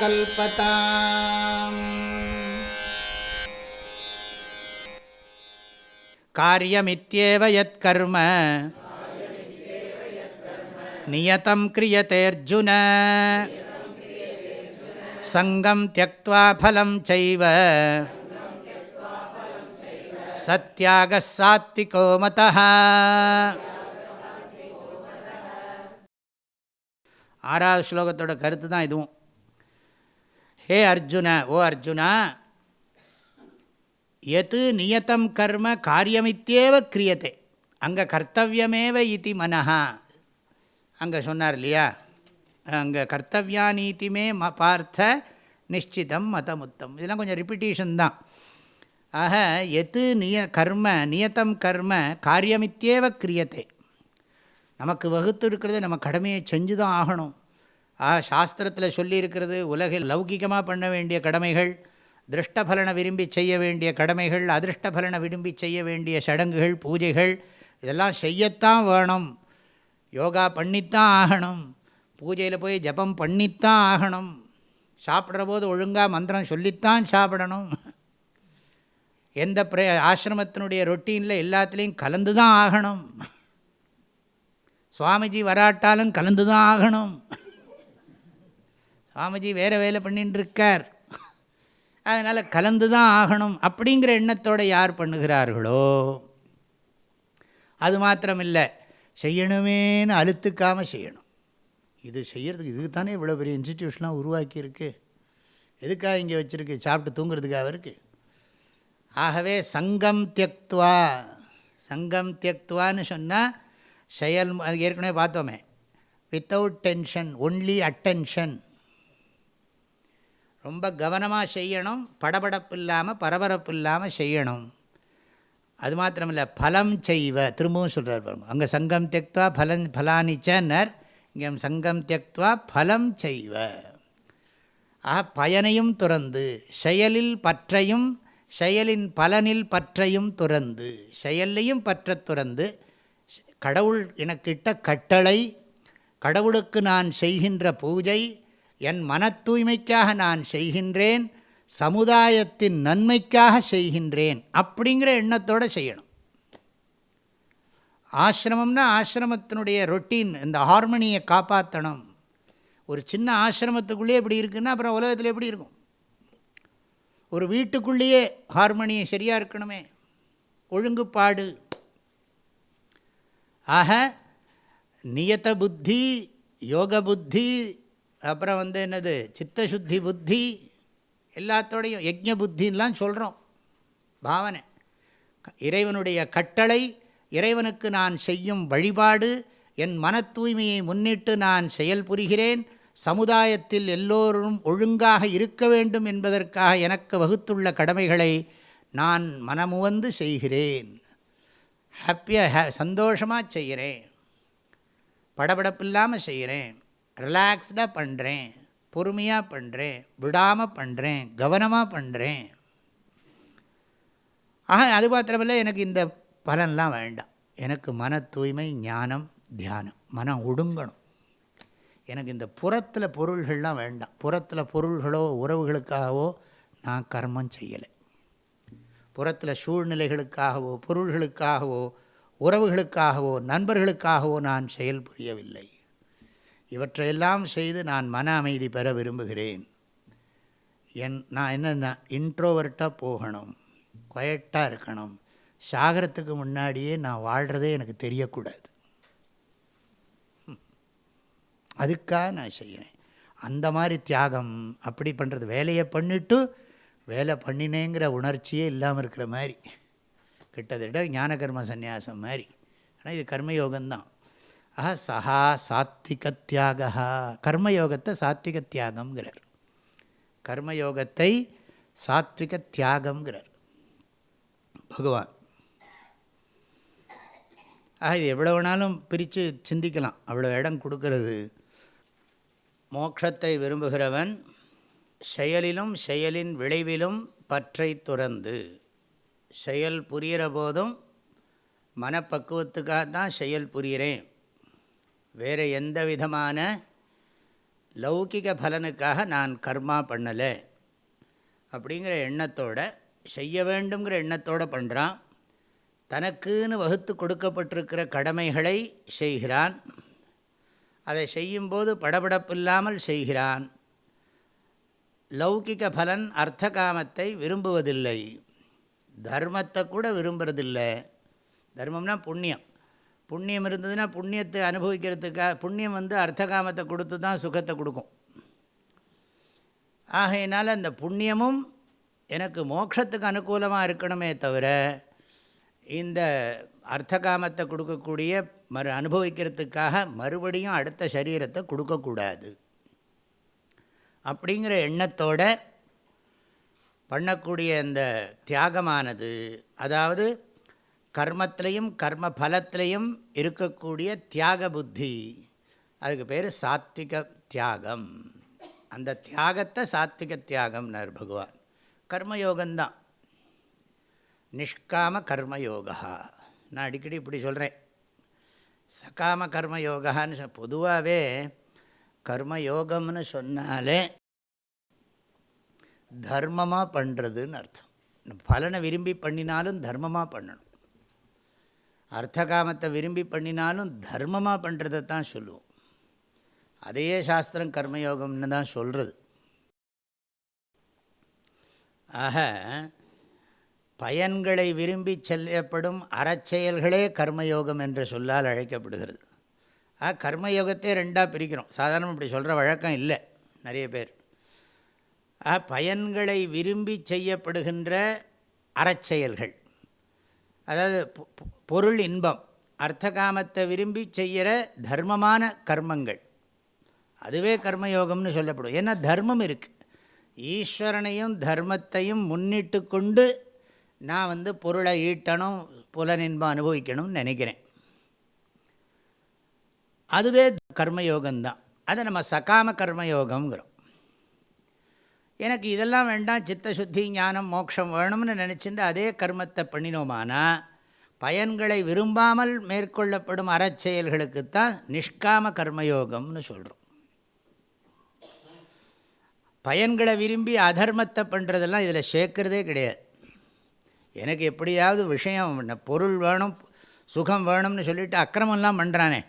कल्पताम्। कार्यमित्येव यत्कर्म। नियतं क्रियतेऽर्जुन सङ्गं त्यक्त्वा फलं चैव। सत्यागः सात्विको मतः ஆறாவது ஸ்லோகத்தோட கருத்து தான் இதுவும். ஹே அர்ஜுன ஓ அர்ஜுனா எது நியத்தம் கர்ம காரியமித்தேவ கிரியத்தை அங்கே கர்த்தவியமேவ இத்தி மனஹா. அங்கே சொன்னார் இல்லையா? அங்கே கர்த்தவியா நீதிமே ம பார்த்த நிச்சிதம் மதமுத்தம். இதெல்லாம் கொஞ்சம் ரிப்பிட்டேஷன் தான். ஆக எது நிய கர்ம நியத்தம் கர்ம காரியமித்தேவ கிரியத்தை நமக்கு வகுத்து இருக்கிறது நம்ம கடமையை செஞ்சு தான் ஆகணும். ஆ சாஸ்திரத்தில் சொல்லியிருக்கிறது உலகில் லௌகிகமாக பண்ண வேண்டிய கடமைகள் திருஷ்டபலனை விரும்பி செய்ய வேண்டிய கடமைகள் அதிருஷ்டபலனை விரும்பி செய்ய வேண்டிய சடங்குகள் பூஜைகள் இதெல்லாம் செய்யத்தான் வேணும். யோகா பண்ணித்தான் ஆகணும். பூஜையில் போய் ஜபம் பண்ணித்தான் ஆகணும். சாப்பிட்ற போது ஒழுங்காக மந்திரம் சொல்லித்தான் சாப்பிடணும். எந்த பிர ஆசிரமத்தினுடைய ரொட்டீனில் எல்லாத்துலேயும் கலந்து தான் ஆகணும். சுவாமிஜி வராட்டாலும் கலந்து தான் ஆகணும். சுவாமிஜி வேறு வேலை பண்ணின்னு இருக்கார் அதனால் கலந்து தான் ஆகணும் அப்படிங்கிற எண்ணத்தோடு யார் பண்ணுகிறார்களோ? அது மாத்திரமில்லை. செய்யணுமேனு அழுத்துக்காமல் செய்யணும். இது செய்கிறதுக்கு இதுக்கு தானே இவ்வளோ பெரிய இன்ஸ்டிடியூஷன்லாம் உருவாக்கியிருக்கு. எதுக்காக இங்கே வச்சுருக்கு? சாப்பிட்டு தூங்குறதுக்காக இருக்குது ஆகவே சங்கம் தியக்துவா. சங்கம் தியக்துவான்னு சொன்னால் செயல் அது ஏற்கனவே பார்த்தோமே. வித்தவுட் டென்ஷன் ஒன்லி அட்டென்ஷன் ரொம்ப கவனமாக செய்யணும் படபடப்பு இல்லாமல் பரபரப்பு இல்லாமல் செய்யணும். அது மாத்திரமில்லை பலம் செய்வ திரும்பவும் சொல்கிறார் பாருங்க. அங்கே சங்கம் தியக்துவா பலன் பலானிச்சன்னர் இங்கே சங்கம் தியக்துவா பலம் செய்வ. ஆக பயனையும் துறந்து செயலில் பற்றையும் செயலின் பலனில் பற்றையும் துறந்து செயல்லையும் பற்ற துறந்து கடவுள் எனக்கிட்ட கட்டளை கடவுளுக்கு நான் செய்கின்ற பூஜை என் மன தூய்மைக்காக நான் செய்கின்றேன் சமுதாயத்தின் நன்மைக்காக செய்கின்றேன் அப்படிங்கிற எண்ணத்தோடு செய்யணும். ஆசிரமம்னா ஆசிரமத்தினுடைய ரொட்டீன் இந்த ஹார்மனியை காப்பாற்றணும் ஒரு சின்ன ஆசிரமத்துக்குள்ளேயே எப்படி இருக்குன்னா அப்புறம் உலகத்தில் எப்படி இருக்கும்? ஒரு வீட்டுக்குள்ளேயே ஹார்மோனியை சரியாக இருக்கணுமே. ஒழுங்குப்பாடு ஆக நியத புத்தி யோக புத்தி அப்புறம் வந்து என்னது சித்தசுத்தி புத்தி எல்லாத்தோடையும் யஜ்ய புத்தின்லாம் சொல்கிறோம் பாவனை. இறைவனுடைய கட்டளை இறைவனுக்கு நான் செய்யும் வழிபாடு என் மன தூய்மையை முன்னிட்டு நான் செயல் புரிகிறேன் சமுதாயத்தில் எல்லோரும் ஒழுங்காக இருக்க வேண்டும் என்பதற்காக எனக்கு வகுத்துள்ள கடமைகளை நான் மனமுவந்து செய்கிறேன். ஹாப்பியாக ஹே சந்தோஷமாக செய்கிறேன். படபடப்பு இல்லாமல் செய்கிறேன். ரிலாக்ஸ்டாக பண்ணுறேன் பொறுமையாக பண்ணுறேன் விடாமல் பண்ணுறேன் கவனமாக பண்ணுறேன் ஆக அது மாத்திரமில்ல எனக்கு இந்த பலன்லாம் வேண்டாம். எனக்கு மன தூய்மை ஞானம் தியானம். மனம் ஒடுங்கணும். எனக்கு இந்த புறத்தில் பொருள்கள்லாம் வேண்டாம். புறத்தில் பொருள்களோ உறவுகளுக்காகவோ நான் கர்மம் செய்யலை. புறத்தில் சூழ்நிலைகளுக்காகவோ பொருள்களுக்காகவோ உறவுகளுக்காகவோ நண்பர்களுக்காகவோ நான் செயல் புரியவில்லை. இவற்றையெல்லாம் செய்து நான் மன அமைதி பெற விரும்புகிறேன். என் நான் என்னென்ன இன்ட்ரோவர்ட்டாக போகணும் குயட்டாக இருக்கணும் சாகரத்துக்கு முன்னாடியே நான் வாழ்கிறதே எனக்கு தெரியக்கூடாது. அதுக்காக நான் செய்கிறேன். அந்த மாதிரி தியாகம் அப்படி பண்ணுறது வேலையை பண்ணிவிட்டு வேலை பண்ணினேங்கிற உணர்ச்சியே இல்லாமல் இருக்கிற மாதிரி. கிட்டத்தட்ட ஞானகர்ம சந்நியாசம் மாதிரி. ஆனால் இது கர்மயோகம்தான். ஆஹா சஹா சாத்விக தியாகா கர்மயோகத்தை சாத்விக தியாகம்ங்கிறார் கர்மயோகத்தை சாத்விக தியாகம்ங்கிறார் பகவான். ஆக இது எவ்வளோ வேணாலும் பிரித்து சிந்திக்கலாம். அவ்வளோ இடம் கொடுக்கறது. மோட்சத்தை விரும்புகிறவன் செயலிலும் செயலின் விளைவிலும் பற்றை துறந்து செயல் புரிகிற போதும் மனப்பக்குவத்துக்காக தான் செயல் புரிகிறேன். வேறு எந்த விதமான லௌகிக பலனுக்காக நான் கர்மா பண்ணலை. அப்படிங்கிற எண்ணத்தோட செய்ய வேண்டுங்கிற எண்ணத்தோடு பண்ணுறான் தனக்குன்னு வகுத்து கொடுக்கப்பட்டிருக்கிற கடமைகளை செய்கிறான். அதை செய்யும்போது படபடப்பில்லாமல் செய்கிறான். லௌகிக பலன் அர்த்த காமத்தை விரும்புவதில்லை. தர்மத்தை கூட விரும்புறதில்லை. தர்மம்னா புண்ணியம். புண்ணியம் இருந்ததுன்னா புண்ணியத்தை அனுபவிக்கிறதுக்காக புண்ணியம் வந்து அர்த்த காமத்தை கொடுத்து தான் சுகத்தை கொடுக்கும். ஆகையினால் அந்த புண்ணியமும் எனக்கு மோட்சத்துக்கு அனுகூலமாக இருக்கணுமே தவிர இந்த அர்த்த காமத்தை கொடுக்கக்கூடிய மறு அனுபவிக்கிறதுக்காக மறுபடியும் அடுத்த சரீரத்தை கொடுக்கக்கூடாது. அப்படிங்கிற எண்ணத்தோட பண்ணக்கூடிய இந்த தியாகமானது அதாவது கர்மத்திலையும் கர்ம பலத்திலையும் இருக்கக்கூடிய தியாக புத்தி. அதுக்கு பேர் சாத்விக தியாகம். அந்த தியாகத்தை சாத்விக தியாகம்னார் பகவான். கர்மயோகந்தான். நிஷ்காம கர்மயோகா நான் அடிக்கடி இப்படி சொல்கிறேன் சகாம கர்மயோகான்னு சொ பொதுவாகவே கர்மயோகம்னு சொன்னாலே தர்மமாக பண்ணுறதுன்னு அர்த்தம். பலனை விரும்பி பண்ணினாலும் தர்மமாக பண்ணணும். அர்த்தகாமத்தை விரும்பி பண்ணினாலும் தர்மமாக பண்ணுறதை தான் சொல்லுவோம். அதையே சாஸ்திரம் கர்மயோகம்னு தான் சொல்கிறது ஆக பயன்களை விரும்பி செல்லப்படும் அறச்செயல்களே கர்மயோகம் என்ற சொல்லால் அழைக்கப்படுகிறது. ஆ கர்மயோகத்தை ரெண்டாக பிரிக்கிறோம். சாதாரணம் இப்படி சொல்கிற வழக்கம் இல்லை நிறைய பேர். ஆ பயன்களை விரும்பி செய்யப்படுகின்ற அறச்செயல்கள். அதாவது பொருள் இன்பம் அர்த்த காமத்தை விரும்பி செய்கிற தர்மமான கர்மங்கள். அதுவே கர்மயோகம்னு சொல்லப்படும். ஏன்னா தர்மம் இருக்குது ஈஸ்வரனையும் தர்மத்தையும் முன்னிட்டு கொண்டு நான் வந்து பொருளை ஈட்டணும் புலனின்பம் அனுபவிக்கணும்னு நினைக்கிறேன். அதுவே கர்மயோகம்தான். அதை நம்ம சகாம கர்மயோகம்ங்கிறோம். எனக்கு இதெல்லாம் வேண்டாம் சித்த சுத்தி ஞானம் மோட்சம் வேணும்னு நினச்சிட்டு அதே கர்மத்தை பண்ணினோமானா பயன்களை விரும்பாமல் மேற்கொள்ளப்படும் அறச்செயல்களுக்குத்தான் நிஷ்காம கர்மயோகம்னு சொல்கிறோம் பயன்களை விரும்பி அதர்மத்தை பண்ணுறதெல்லாம் இதில் சேர்க்குறதே கிடையாது. எனக்கு எப்படியாவது விஷயம் பொருள் வேணும் சுகம் வேணும்னு சொல்லிவிட்டு அக்கிரமெல்லாம் பண்ணுறானே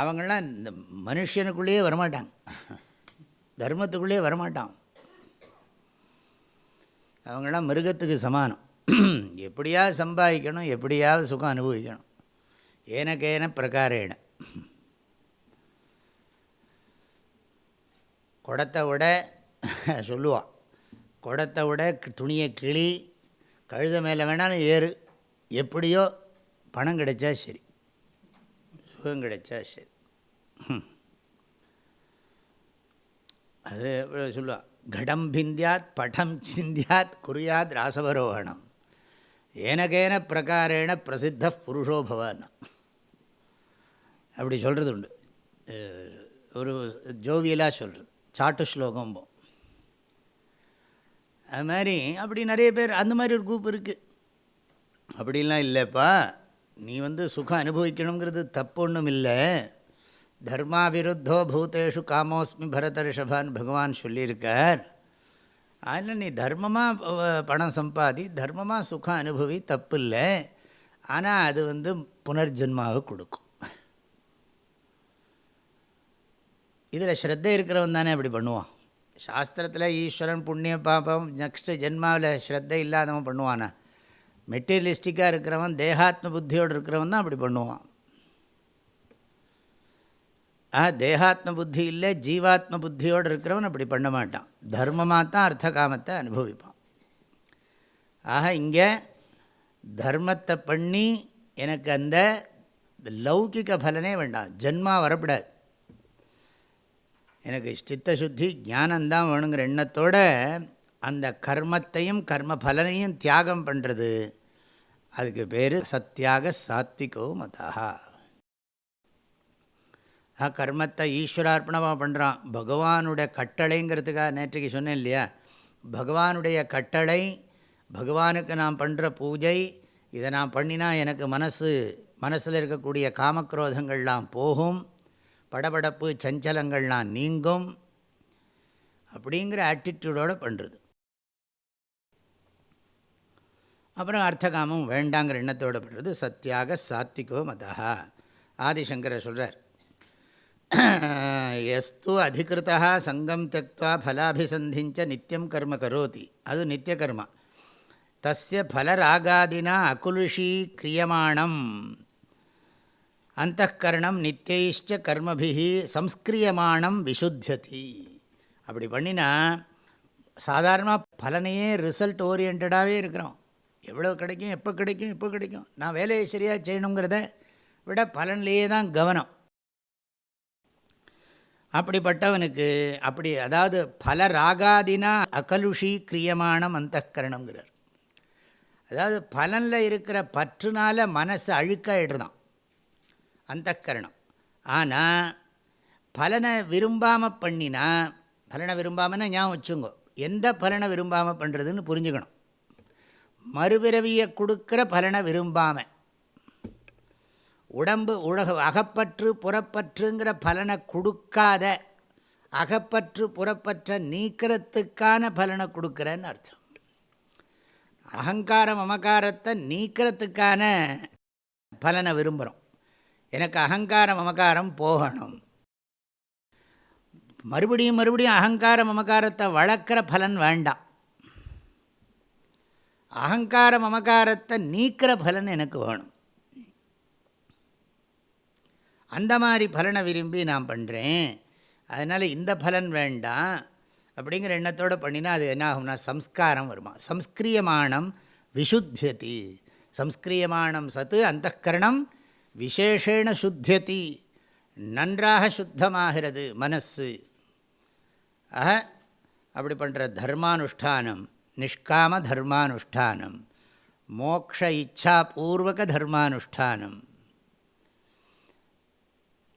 அவங்களாம் இந்த மனுஷனுக்குள்ளேயே வரமாட்டாங்க. தர்மத்துக்குள்ளேயே வரமாட்டான் அவங்களாம் மிருகத்துக்கு சமானம். எப்படியாவது சம்பாதிக்கணும் எப்படியாவது சுகம் அனுபவிக்கணும். ஏனக்கேன பிரகாரேன. குடத்தை விட சொல்லுவான் குடத்தை விட துணியை கிளி கழுத மேலே வேணாலும் ஏறு. எப்படியோ பணம் கிடைச்சா சரி. சுகம் கிடைச்சா சரி. அது சொல்லுவான் கடம் பிந்தியாத் படம் சிந்தியாத் குறியாத் ராசவரோகணம் ஏனகேன பிரகாரேண பிரசித்த புருஷோ பவான். அப்படி சொல்கிறது உண்டு. ஒரு ஜோவியலாக சொல்கிறது சாட்டு ஸ்லோகம் அது மாதிரி அப்படி நிறைய பேர் அந்த மாதிரி ஒரு குரூப் இருக்குது அப்படிலாம் இல்லைப்பா. நீ வந்து சுகம் அனுபவிக்கணுங்கிறது தப்பு ஒன்றும் இல்லை தர்மாவிருத்தோ பூத்தேஷு காமோஸ்மி பரத ரிஷபான் பகவான் சொல்லியிருக்கார். அதில் நீ தர்மமாக பணம் சம்பாதி தர்மமாக சுகம் அனுபவி தப்பு இல்லை ஆனால் அது வந்து புனர்ஜென்மாவை கொடுக்கும். இதில் ஸ்ரத்தை இருக்கிறவன் தானே அப்படி பண்ணுவான். சாஸ்திரத்தில் ஈஸ்வரன் புண்ணிய பாபம் நெக்ஸ்ட்டு ஜென்மாவில் ஸ்ரத்தை இல்லாதவன் பண்ணுவானா? மெட்டீரியலிஸ்டிக்காக இருக்கிறவன் தேகாத்ம புத்தியோடு இருக்கிறவன் தான் அப்படி பண்ணுவான். ஆ தேகாத்ம புத்தி இல்லை ஜீவாத்ம புத்தியோடு இருக்கிறவன் அப்படி பண்ண மாட்டான். தர்மமாக தான் அர்த்த காமத்தை அனுபவிப்பான். ஆக இங்கே தர்மத்தை பண்ணி எனக்கு அந்த லௌகிக பலனே வேண்டாம். ஜென்மா வரப்படாது. எனக்கு சித்த சுத்தி ஞானந்தான் வேணுங்கிற எண்ணத்தோடு அந்த கர்மத்தையும் கர்ம பலனையும் தியாகம் பண்ணுறது அதுக்கு பேர் சத்தியாக சாத்விகோ மதா கர்மத்தை ஈஸ்வரார்ப்பணமாக பண்ணுறான் பகவானுடைய கட்டளைங்கிறதுக்காக நேற்றுக்கு சொன்னேன் இல்லையா? பகவானுடைய கட்டளை பகவானுக்கு நான் பண்ணுற பூஜை இதை நான் பண்ணினா எனக்கு மனசு மனசில் இருக்கக்கூடிய காமக்ரோதங்கள்லாம் போகும். படபடப்பு சஞ்சலங்கள்லாம் நீங்கும். அப்படிங்கிற ஆட்டிடியூடோடு பண்ணுறது அப்புறம் அர்த்தகாமம் வேண்டாங்கிற எண்ணத்தோடு படுறது சத்தியாக சாத்விகோ மதா ஆதிசங்கர சொல்கிறார் எஸ்து அதிகிருத்தா சங்கம் தக்வா ஃபலாபிசந்திஞ்ச நித்தியம் கர்ம கரோதி. அது நித்திய கர்மா. தஸ்ய ஃபலராகாதினா அகுலுஷீ கிரியமாணம். அந்த கரணம் நித்தியைஷ்ட கர்மபிகி சம்ஸ்கிரியமானம் விசுத்தியதி. அப்படி பண்ணினா சாதாரணமாக பலனையே ரிசல்ட் ஓரியன்டாகவே இருக்கிறோம். எவ்வளோ கிடைக்கும் எப்போ கிடைக்கும் எப்போ கிடைக்கும்? நான் வேலையை சரியாக செய்யணுங்கிறத விட பலன்லேயே தான் கவனம். அப்படிப்பட்டவனுக்கு அப்படி அதாவது பல ராகாதினா அகலுஷி கிரியமானம் அந்த கரணங்கிறார் அதாவது பலனில் இருக்கிற பற்றுனால மனசு அழுக்காயிடுதான் கரணம் ஆனால் பலனை விரும்பாமல் பண்ணினா பலனை விரும்பாமன்னா ஞாபகம் வச்சுங்கோ எந்த பலனை விரும்பாமல் பண்ணுறதுன்னு புரிஞ்சுக்கணும். மறுபிறவியை கொடுக்குற பலனை விரும்பாமல் உடம்பு உலக அகப்பற்று புறப்பற்றுங்கிற பலனை கொடுக்காத அகப்பற்று புறப்பற்ற நீக்கிறதுக்கான பலனை கொடுக்குறேன்னு அர்த்தம். அகங்காரம் மமகாரத்தை நீக்கிறதுக்கான பலனை விரும்புகிறோம் எனக்கு அகங்காரம் மமகாரம் போகணும். மறுபடியும் மறுபடியும் அகங்கார மமகாரத்தை வளர்க்குற பலன் வேண்டாம். அகங்கார மமகாரத்தை நீக்கிற பலன் எனக்கு வேணும். அந்த மாதிரி பலனை விரும்பி நான் பண்ணுறேன் அதனால் இந்த பலன் வேண்டாம். அப்படிங்கிற எண்ணத்தோடு பண்ணினா அது என்ன ஆகும்னா சம்ஸ்காரம் வருமா? சம்ஸ்கிரியமானம் விஷுத்தியதி சம்ஸ்கிரியமானம் சத்து அந்தக்கரணம் விசேஷேண சுத்தியதி. நன்றாக சுத்தமாகிறது மனசு. ஆக அப்படி பண்ணுற தர்மானுஷ்டானம். நிஷ்காம தர்மானுஷ்டானம் மோக்ஷ இச்சா பூர்வக தர்மானுஷ்டானம்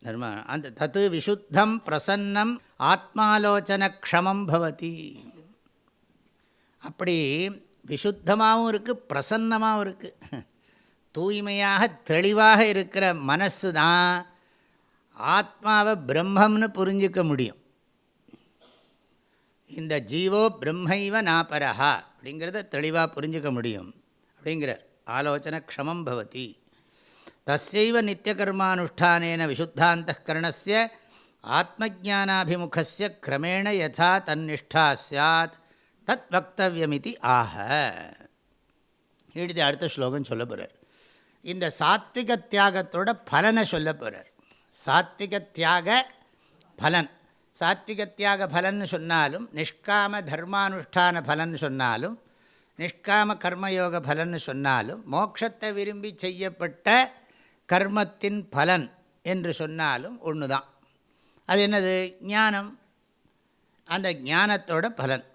தர்ம அந்த தத்து விசுத்தம் பிரசன்னம் ஆத்மாலோச்சனக்ஷமம் பவதி அப்படி விசுத்தமாகவும் இருக்குது பிரசன்னமாகவும் இருக்குது தூய்மையாக தெளிவாக இருக்கிற மனசு தான் ஆத்மாவை பிரம்மம்னு புரிஞ்சிக்க முடியும் இந்த ஜீவோ பிரம்மைவ நாபரஹா அப்படிங்கிறத தெளிவாக புரிஞ்சிக்க முடியும். அப்படிங்கிறார் ஆலோசனை க்ஷமம் பவதி. தஸ்யைவ நித்தியகர்மானுஷ்டானேன விசுத்தாந்தகரணஸ்ய ஆத்மஜானாபிமுகசிய கிரமேண யதா தன்னிஷ்டா சாத் தத் வக்தவியமிதி ஆக எழுதி அடுத்த ஸ்லோகம் சொல்ல போகிறார் இந்த சாத்விக தியாகத்தோட பலனை சொல்ல போகிறார் சாத்விக தியாக பலன். சாத்விகத்தியாக பலன் சொன்னாலும் நிஷ்காம தர்மானுஷ்டான பலன் சொன்னாலும் நிஷ்காம கர்மயோக பலன் சொன்னாலும் மோட்சத்தை விரும்பி செய்யப்பட்ட கர்மத்தின் பலன் என்று சொன்னாலும் ஒன்று தான் அது என்னது? ஞானம். அந்த ஞானத்தோட பலன்.